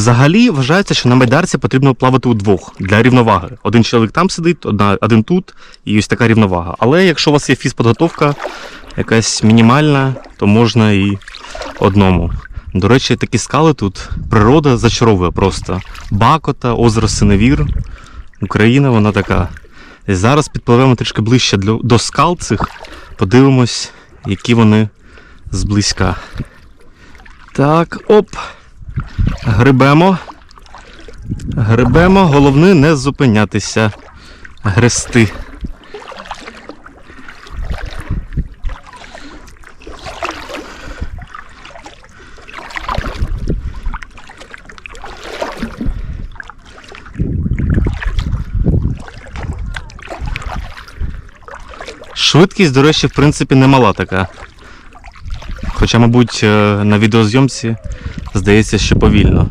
Взагалі вважається, що на байдарці потрібно плавати удвох для рівноваги. Один чоловік там сидить, одна, один тут, і ось така рівновага. Але якщо у вас є фізподготовка якась мінімальна, то можна і одному. До речі, такі скали тут природа зачаровує просто. Бакота, озеро Синевір. Україна, вона така. І зараз підпливемо трішки ближче до скал цих, подивимось, які вони зблизька. Так, оп. Грибемо. Грибемо, головне не зупинятися. Грести. Швидкість, до речі, в принципі, немала така. Хоча, мабуть, е, на відеозйомці здається, що повільно.